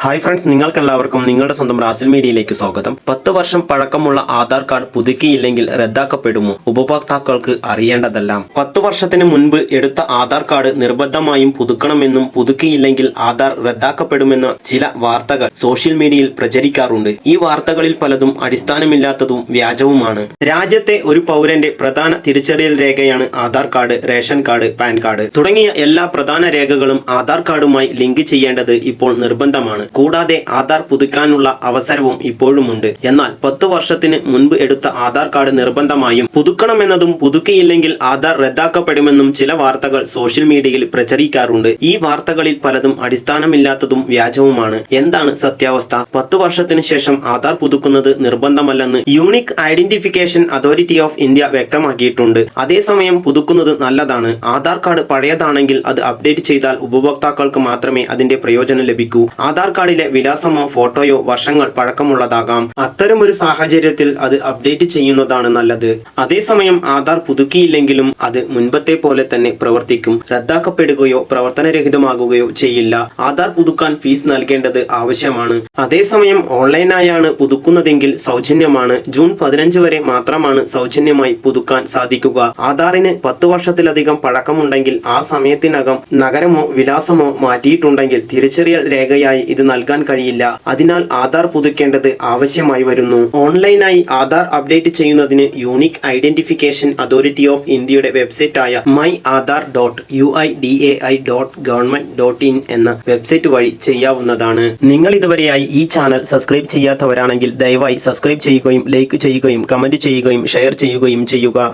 Hi friends നിങ്ങൾക്കെല്ലാവർക്കും നിങ്ങളുടെ സ്വന്തം റാസിൽ മീഡിയയിലേക്ക് സ്വാഗതം. പത്ത് വർഷം പഴക്കമുള്ള ആധാർ കാർഡ് പുതുക്കിയില്ലെങ്കിൽ റദ്ദാക്കപ്പെടുമോ? ഉപഭോക്താക്കൾക്ക് അറിയേണ്ടതെല്ലാം. പത്ത് വർഷത്തിന് മുൻപ് എടുത്ത ആധാർ കാർഡ് നിർബന്ധമായും പുതുക്കണമെന്നും പുതുക്കിയില്ലെങ്കിൽ ആധാർ റദ്ദാക്കപ്പെടുമെന്ന ചില വാർത്തകൾ സോഷ്യൽ മീഡിയയിൽ പ്രചരിക്കാറുണ്ട്. ഈ വാർത്തകളിൽ പലതും അടിസ്ഥാനമില്ലാത്തതും വ്യാജവുമാണ്. രാജ്യത്തെ ഒരു പൗരന്റെ പ്രധാന തിരിച്ചറിയൽ രേഖയാണ് Aadhaar card ration card PAN card. തുടങ്ങിയ എല്ലാ പ്രധാന രേഖകളും ആധാർ കാർഡുമായി ലിങ്ക് ചെയ്യേണ്ടത് ഇപ്പോൾ നിർബന്ധമാണ്. കൂടാതെ ആധാർ പുതുക്കാനുള്ള അവസരവും ഇപ്പോഴുമുണ്ട്. എന്നാൽ പത്ത് വർഷത്തിന് മുൻപ് എടുത്ത ആധാർ കാർഡ് നിർബന്ധമായും പുതുക്കണമെന്നതും പുതുക്കിയില്ലെങ്കിൽ ആധാർ റദ്ദാക്കപ്പെടുമെന്നും ചില വാർത്തകൾ സോഷ്യൽ മീഡിയയിൽ പ്രചരിക്കാറുണ്ട്. ഈ വാർത്തകളിൽ പലതും അടിസ്ഥാനമില്ലാത്തതും വ്യാജവുമാണ്. എന്താണ് സത്യാവസ്ഥ? പത്ത് വർഷത്തിന് ശേഷം ആധാർ പുതുക്കുന്നത് നിർബന്ധമല്ലെന്ന് unique identification authority of India വ്യക്തമാക്കിയിട്ടുണ്ട്. അതേസമയം പുതുക്കുന്നത് നല്ലതാണ്. ആധാർ കാർഡ് പഴയതാണെങ്കിൽ അത് അപ്ഡേറ്റ് ചെയ്താൽ ഉപഭോക്താക്കൾക്ക് മാത്രമേ അതിന്റെ പ്രയോജനം ലഭിക്കൂ. ആധാർ കാർഡിലെ വിലാസമോ ഫോട്ടോയോ വർഷങ്ങൾ പഴക്കമുള്ളതാകാം. ഒരു സാഹചര്യത്തിൽ അത് അപ്ഡേറ്റ് ചെയ്യുന്നതാണ് നല്ലത്. അതേസമയം ആധാർ പുതുക്കിയില്ലെങ്കിലും അത് മുൻപത്തെ പോലെ തന്നെ പ്രവർത്തിക്കും. റദ്ദാക്കപ്പെടുകയോ പ്രവർത്തനരഹിതമാകുകയോ ചെയ്യില്ല. ആധാർ പുതുക്കാൻ ഫീസ് നൽകേണ്ടത് ആവശ്യമാണ്. അതേസമയം ഓൺലൈനായാണ് പുതുക്കുന്നതെങ്കിൽ സൗജന്യമാണ്. ജൂൺ പതിനഞ്ച് വരെ മാത്രമാണ് സൗജന്യമായി പുതുക്കാൻ സാധിക്കുക. ആധാറിന് പത്ത് വർഷത്തിലധികം പഴക്കമുണ്ടെങ്കിൽ ആ സമയത്തിനകം നഗരമോ വിലാസമോ മാറ്റിയിട്ടുണ്ടെങ്കിൽ തിരിച്ചറിയൽ രേഖയായി ഇത് നൽകാൻ കഴിയില്ല. അതിനാൽ ആധാർ പുതുക്കേണ്ടത് ആവശ്യമായി വരുന്നു. ഓൺലൈനായി ആധാർ അപ്ഡേറ്റ് ചെയ്യുന്നതിന് യൂണിക് ഐഡന്റിഫിക്കേഷൻ അതോറിറ്റി ഓഫ് ഇന്ത്യയുടെ വെബ്സൈറ്റായ my Aadhaar dot U I D A I dot government dot in എന്ന വെബ്സൈറ്റ് വഴി ചെയ്യാവുന്നതാണ്. നിങ്ങൾ ഇതുവരെയായി ഈ ചാനൽ സബ്സ്ക്രൈബ് ചെയ്യാത്തവരാണെങ്കിൽ ദയവായി സബ്സ്ക്രൈബ് ചെയ്യുകയും ലൈക്ക് ചെയ്യുകയും കമന്റ് ചെയ്യുകയും ഷെയർ ചെയ്യുകയും ചെയ്യുക.